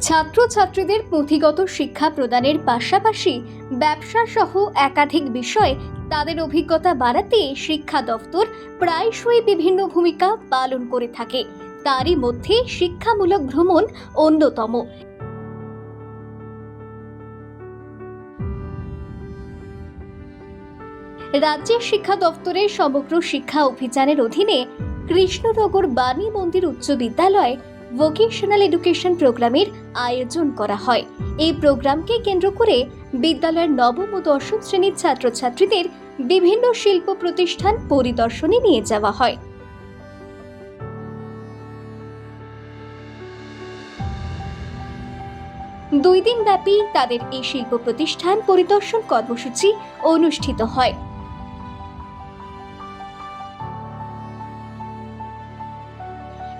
ছাত্রছাত্রীদের পুঁথিগত শিক্ষা প্রদানের পাশাপাশি ব্যবসা সহ একাধিক বিষয়ে তাদের অভিজ্ঞতা বাড়াতে শিক্ষা দফতর প্রায়শই বিভিন্ন ভূমিকা পালন করে থাকে। তারই মধ্যে শিক্ষামূলক ভ্রমণ অন্যতম। রাজ্যের শিক্ষা দফতরের সমগ্র শিক্ষা অভিযানের অধীনে কৃষ্ণনগর বাণী মন্দির উচ্চ বিদ্যালয় ভোকেশনাল এডুকেশন প্রোগ্রামের আয়োজন করা হয়। এই প্রোগ্রামকে কেন্দ্র করে বিদ্যালয়ের নবম ও দশম শ্রেণির ছাত্রছাত্রীদের বিভিন্ন শিল্প প্রতিষ্ঠান পরিদর্শনে নিয়ে যাওয়া হয়। দুই দিন ব্যাপী তাদের এই শিল্প প্রতিষ্ঠান পরিদর্শন কর্মসূচি অনুষ্ঠিত হয়।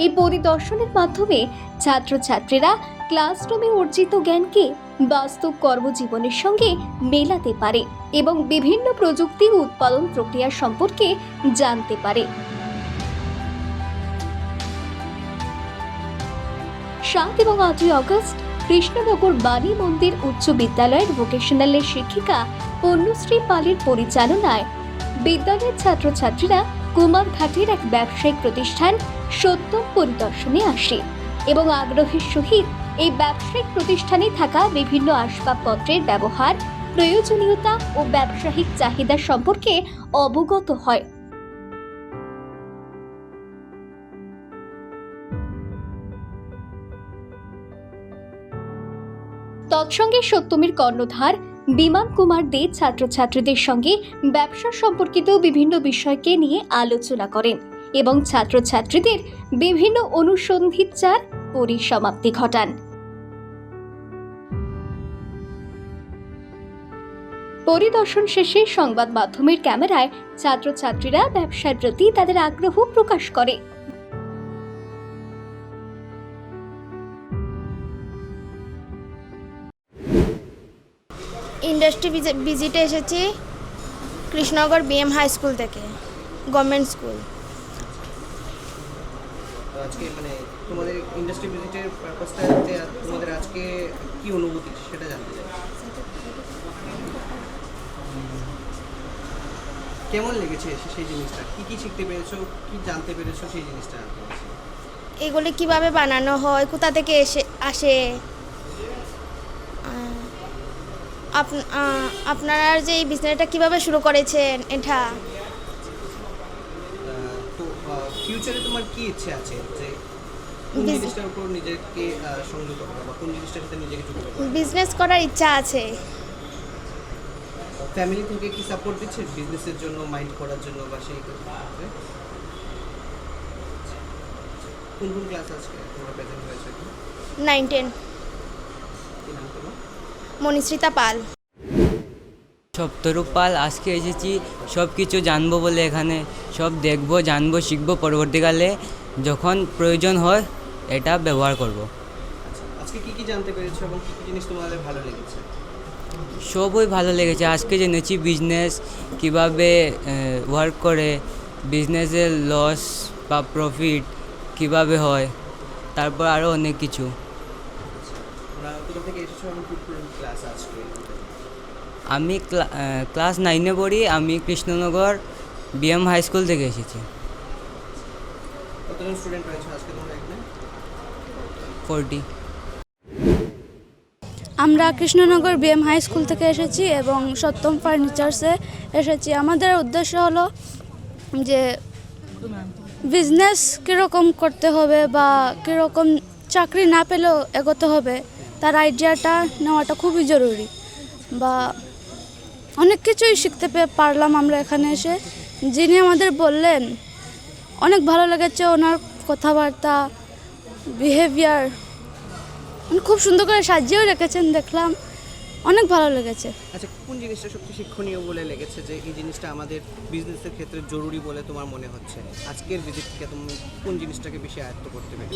এই পরিদর্শনের মাধ্যমে ছাত্রছাত্রীরা ক্লাসরুমে অর্জিত জ্ঞানকে বাস্তব কর্মজীবনের সঙ্গে মেলাতে পারে এবং বিভিন্ন প্রযুক্তি উৎপাদন প্রক্রিয়া সম্পর্কে জানতে পারে। সাত এবং আটই অগস্ট কৃষ্ণনগর বাণী মন্দির উচ্চ বিদ্যালয়ের ভোকেশনালের শিক্ষিকা পণ্যশ্রী পালের পরিচালনায় বিদ্যালয়ের ছাত্রছাত্রীরা কুমারঘাটের এক ব্যবসায়িক প্রতিষ্ঠান সত্যম পরিদর্শনে আসে এবং আগ্রহের সহিত এই ব্যবসায়িক প্রতিষ্ঠানে থাকা বিভিন্ন আসবাবপত্রের ব্যবহার, প্রয়োজনীয়তা ও ব্যবসায়িক চাহিদা সম্পর্কে অবগত হয়। তৎসঙ্গে সত্যমীর কর্ণধার বিমান কুমার দে ছাত্রছাত্রীদের সঙ্গে ব্যবসা সম্পর্কিত বিভিন্ন বিষয়কে নিয়ে আলোচনা করেন এবং ছাত্রছাত্রীদের বিভিন্ন অনুসন্ধিৎসার পরিসমাপ্তি ঘটান। পরিদর্শন শেষে সংবাদ মাধ্যমের ক্যামেরায় ছাত্রছাত্রীরা ব্যবসার প্রতি তাদের আগ্রহ প্রকাশ করে। ইন্ডাস্ট্রি ভিজিটে এসেছি কৃষ্ণনগর বিএম হাই স্কুল থেকে গভর্নমেন্ট স্কুল। আজকে মানে তোমাদের ইন্ডাস্ট্রি ভিজিটের পারপাসটা তোমাদের আজকে কি অনুভূতি সেটা জানতে চাই। কেমন লেগেছে সেই জিনিসটা? কি কি শিখতে পেরেছ? কি জানতে পেরেছ সেই জিনিসটা? এগুলি কীভাবে বানানো হয়? কোথা থেকে এসে আসে? আপনারা যে এই বিজনেসটা কীভাবে শুরু করেছেন এটা? তো ফিউচারে তোমার কি ইচ্ছে আছে? যে উপর নিজেকে সংযুক্ত করা বা কোন জিনিসটার সাথে নিজেকে যুক্ত করা? বিজনেস করার ইচ্ছা আছে। ফ্যামিলি থেকে কি সাপোর্ট দিচ্ছে? বিজনেসের জন্য মাইন্ড করার জন্য বা সেই? কোন কোন ক্লাস আজকে তোমরা প্রেজেন্ট হয়েছে কি নাইন টেন কি নাম তোমার? মনীশ্রিতা পাল। সপ্তরূপ পাল আজকে এসেছি সব কিছু জানব বলে এখানে সব দেখব জানব শিখব পরবর্তীকালে যখন প্রয়োজন হয় এটা ব্যবহার করব। আজকে কি কি জানতে পেরেছ এবং কি কি জিনিস তোমাদের ভালো লেগেছে? সবই ভালো লেগেছে। আজকে জেনেছি বিজনেস কীভাবে ওয়ার্ক করে বিজনেসের লস বা প্রফিট কীভাবে হয় তারপর আরও অনেক কিছু। আজকে। আমি ক্লাস নাইনে পড়ি আমি কৃষ্ণনগর বিএম হাই স্কুল থেকে এসেছি। ফোরটি আমরা কৃষ্ণনগর বিএম হাই স্কুল থেকে এসেছি এবং সত্যম ফার্নিচার্সে এসেছি। আমাদের উদ্দেশ্য হলো যে বিজনেস কীরকম করতে হবে বা কীরকম চাকরি না পেলেও এগোতে হবে, তার আইডিয়াটা নেওয়াটা খুবই জরুরি বা অনেক কিছুই শিখতে পে- পারলাম আমরা এখানে এসে। যিনি আমাদের বললেন, অনেক ভালো লেগেছে ওনার কথাবার্তা বিহেভিয়ার খুব সুন্দর করে সাজিয়েও রেখেছেন দেখলাম। অনেক ভালো লেগেছে। আচ্ছা কোন জিনিসটা সবচেয়ে শিক্ষণীয় বলে লেগেছে যে এই জিনিসটা আমাদের বিজনেসের ক্ষেত্রে জরুরি বলে তোমার মনে হচ্ছে? আজকের ভিজিট থেকে তুমি কোন জিনিসটাকে বেশি আয়ত্ত করতে পেরেছ?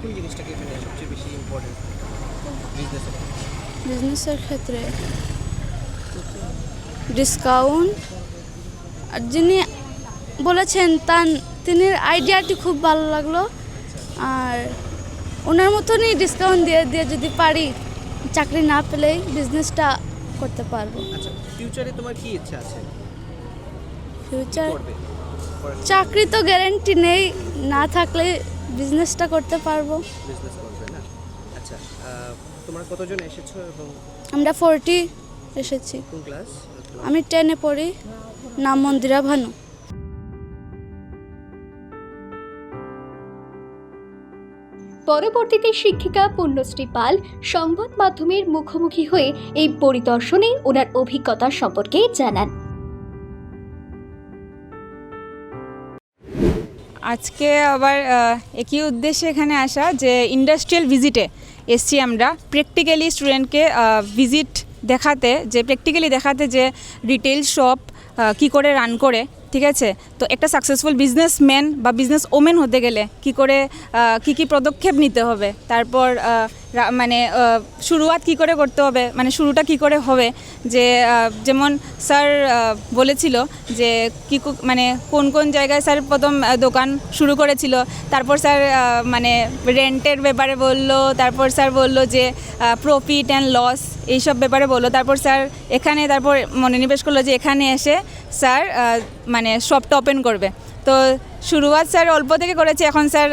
কোন জিনিসটাকে এখানে সবচেয়ে বেশি ইম্পর্টেন্ট বিজনেসের বিজনেসের ক্ষেত্রে ডিসকাউন্ট আর যিনি বলেছেন তার তিনি আইডিয়াটি খুব ভালো লাগল। আর ওনার মতনই ডিসকাউন্ট দিয়ে দিয়ে যদি পারি চাকরি না পেলেই বিজনেসটা করতে পারব। আচ্ছা ফিউচারে তোমার কি ইচ্ছা আছে? ফিউচার চাকরি তো গ্যারেন্টি নেই না থাকলে বিজনেসটা করতে পারব। বিজনেস করবে না? আচ্ছা তোমরা কতজন এসেছ এবং আমরা ফোরটি এসেছি। কোন ক্লাস আমি টেনে পড়ি নাম মন্দিরা ভানু। পরবর্তীতে শিক্ষিকা পুণ্যশ্রী পাল সংবাদ মাধ্যমের মুখোমুখি হয়ে এই পরিদর্শনে ওনার অভিজ্ঞতা সম্পর্কে জানান। আজকে আবার একই উদ্দেশ্যে এখানে আসা যে ইন্ডাস্ট্রিয়াল ভিজিটে এসছি আমরা। প্র্যাকটিক্যালি স্টুডেন্টকে ভিজিট দেখাতে, যে প্র্যাকটিক্যালি দেখাতে যে রিটেল শপ কি করে রান করে ঠিক আছে? তো একটা সাকসেসফুল বিজনেসম্যান বা বিজনেস ওমেন হতে গেলে কি করে কি কি পদক্ষেপ নিতে হবে? তারপর মানে শুরুয়াত কি করে করতে হবে? মানে শুরুটা কি করে হবে? যে যেমন স্যার বলেছিল যে, কি মানে কোন কোন জায়গায় স্যার প্রথম দোকান শুরু করেছিল? তারপর স্যার মানে রেন্টের ব্যাপারে বলল, তারপর স্যার বলল যে প্রফিট অ্যান্ড লস এইসব ব্যাপারে বলল। তারপর স্যার এখানে, তারপর মনোনিবেশ করল যে, এখানে এসে স্যার মানে শপটা ওপেন করবে। তো শুরুয়াত স্যার অল্প থেকে করেছে, এখন স্যার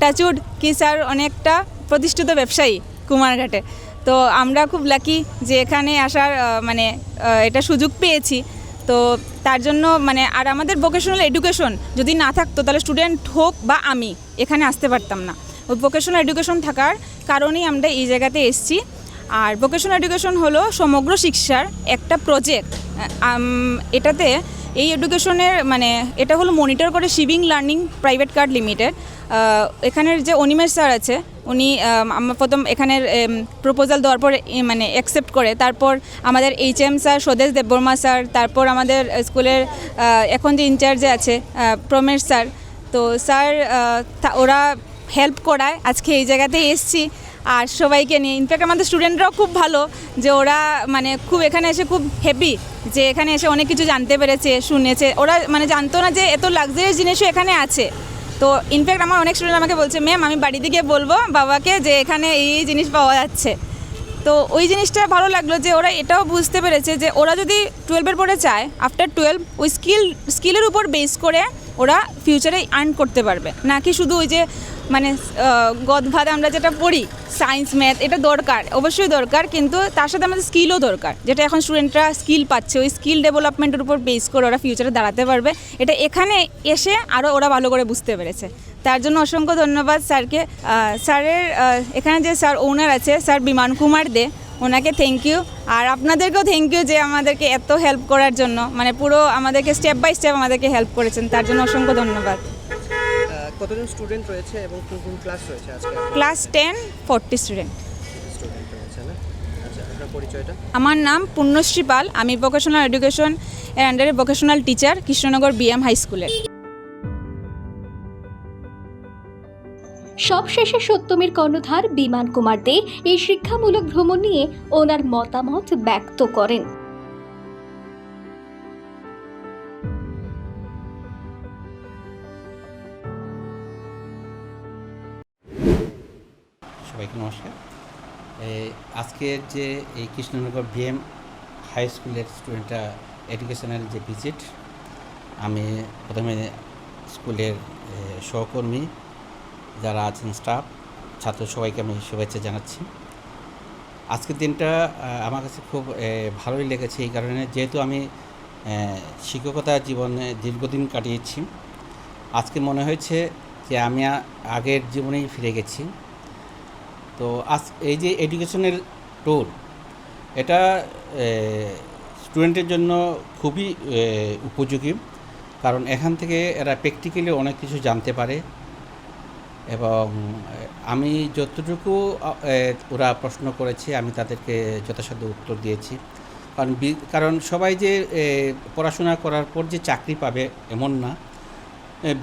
টাচুড কি স্যার, অনেকটা প্রতিষ্ঠিত ব্যবসায়ী কুমারঘাটে। তো আমরা খুব লাকি যে এখানে আসার মানে এটা সুযোগ পেয়েছি। তো তার জন্য মানে আর আমাদের ভোকেশনাল এডুকেশন যদি না থাকতো, তাহলে স্টুডেন্ট হোক বা আমি, এখানে আসতে পারতাম না। ভোকেশনাল এডুকেশন থাকার কারণেই আমরা এই জায়গাতে এসেছি। আর ভোকেশনাল এডুকেশন হলো সমগ্র শিক্ষার একটা প্রজেক্ট এটাতে এই এডুকেশনের মানে এটা হলো মনিটর করে শিবিং লার্নিং প্রাইভেট কার্ড লিমিটেড এখানের যে অনিমেষ স্যার আছে, উনি আমার প্রথম এখানের প্রপোজাল দেওয়ার পর মানে অ্যাকসেপ্ট করে। তারপর আমাদের এইচ এম স্যার, স্বদেশ দেববর্মা স্যার, তারপর আমাদের স্কুলের এখন যে ইনচার্জে আছে প্রমেশ স্যার। তো স্যার ওরা হেল্প করায়। আজকে এই জায়গাতে এসছি। আর সবাইকে নিয়ে ইনফ্যাক্ট আমাদের স্টুডেন্টরাও খুব ভালো, যে ওরা মানে খুব এখানে এসে খুব হ্যাপি যে এখানে এসে অনেক কিছু জানতে পেরেছে, শুনেছে। ওরা মানে জানতো না যে এত লাক্সারিয়াস জিনিসও এখানে আছে। তো ইনফ্যাক্ট আমার অনেক স্টুডেন্ট আমাকে বলছে ম্যাম আমি বাড়িতে গিয়ে বলব বাবাকে যে এখানে এই জিনিস পাওয়া যাচ্ছে। তো, ওই জিনিসটা ভালো লাগল যে ওরা এটাও বুঝতে পেরেছে যে ওরা যদি টুয়েলভের পরে চায় আফটার টুয়েলভ ওই স্কিল স্কিলের উপর বেস করে ওরা ফিউচারে আর্ন করতে পারবে। নাকি শুধু ওই যে মানে গদ ভাত আমরা যেটা পড়ি সায়েন্স ম্যাথ এটা দরকার, অবশ্যই দরকার, কিন্তু তার সাথে আমাদের স্কিলও দরকার। যেটা এখন স্টুডেন্টরা স্কিল পাচ্ছে, ওই স্কিল ডেভেলপমেন্টের উপর বেস করে ওরা ফিউচারে দাঁড়াতে পারবে। এটা এখানে এসে আরও ওরা ভালো করে বুঝতে পেরেছে। তার জন্য অসংখ্য ধন্যবাদ স্যারকে। স্যারের এখানে যে স্যার ওনার আছে, স্যার বিমান কুমার দে ওনাকে থ্যাংক ইউ আর আপনাদেরকেও থ্যাংক ইউ যে আমাদেরকে এত হেল্প করার জন্য। মানে পুরো আমাদেরকে স্টেপ বাই স্টেপ আমাদেরকে হেল্প করেছেন। তার জন্য অসংখ্য ধন্যবাদ। কতজন স্টুডেন্ট রয়েছে এবং কোন কোন ক্লাস রয়েছে আজকে? ক্লাস টেন ফোরটি স্টুডেন্ট আমার নাম পুণ্যশ্রী পাল। আমি ভোকেশনাল এডুকেশন এর আন্ডারে vocational teacher Krishnanagar B M স্কুলের সবশেষে সত্যমের কর্ণধার বিমান কুমার দে এই শিক্ষামূলক ভ্রমণ নিয়ে ওনার মতামত ব্যক্ত করেন। সবাইকে নমস্কার। আজকের যে এই কৃষ্ণনগর বিএম হাই স্কুলের স্টুডেন্টরা এডুকেশনাল যে ভিজিট, আমি প্রথমে স্কুলের সহকর্মী যারা আছেন স্টাফ ছাত্র সবাইকে আমি শুভেচ্ছা জানাচ্ছি। আজকের দিনটা আমার কাছে খুব ভালোই লেগেছে এই কারণে যেহেতু আমি শিক্ষকতা জীবনে দীর্ঘদিন কাটিয়েছি, আজকে মনে হয়েছে যে আমি আগের জীবনেই ফিরে গেছি। তো আজ, এই যে এডুকেশনের ট্যুর এটা স্টুডেন্টের জন্য খুবই উপযোগী, কারণ এখান থেকে এরা প্র্যাকটিক্যালি অনেক কিছু জানতে পারে। এবং, আমি যতটুকু ওরা প্রশ্ন করেছে, আমি তাদেরকে যথাসাধ্য উত্তর দিয়েছি। কারণ কারণ সবাই যে পড়াশোনা করার পর যে চাকরি পাবে এমন না।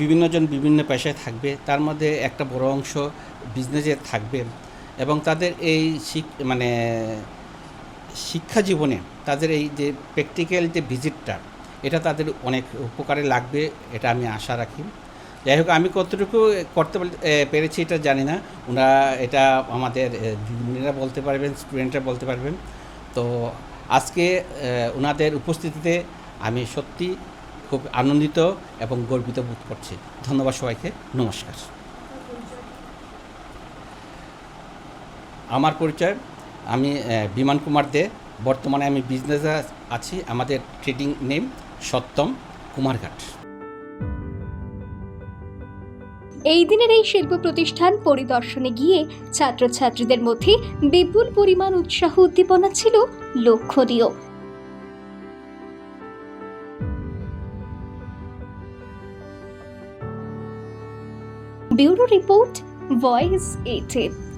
বিভিন্নজন বিভিন্ন পেশায় থাকবে, তার মধ্যে একটা বড় অংশ বিজনেসে থাকবে এবং তাদের এই মানে শিক্ষা জীবনে তাদের এই যে প্র্যাকটিক্যাল যে ভিজিটটা, এটা তাদের অনেক উপকারে লাগবে, এটা আমি আশা রাখি। যাই হোক, আমি কতটুকু করতে পেরেছি এটা জানি না। ওনারা এটা আমাদের দিদিমণিরা বলতে পারবেন, স্টুডেন্টরা বলতে পারবেন। তো আজকে ওনাদের উপস্থিতিতে আমি সত্যি খুব আনন্দিত এবং গর্বিত বোধ করছি। ধন্যবাদ সবাইকে। নমস্কার। আমার পরিচয়, আমি বিমান কুমার দে। বর্তমানে আমি বিজনেসে আছি। আমাদের ট্রেডিং নেম সত্যম কুমারঘাট। এই দিনের এই শিল্প প্রতিষ্ঠান পরিদর্শনে গিয়ে ছাত্রছাত্রীদের মধ্যে বিপুল পরিমাণ উৎসাহ উদ্দীপনা ছিল লক্ষণীয়। Bureau report, voice এইটিভ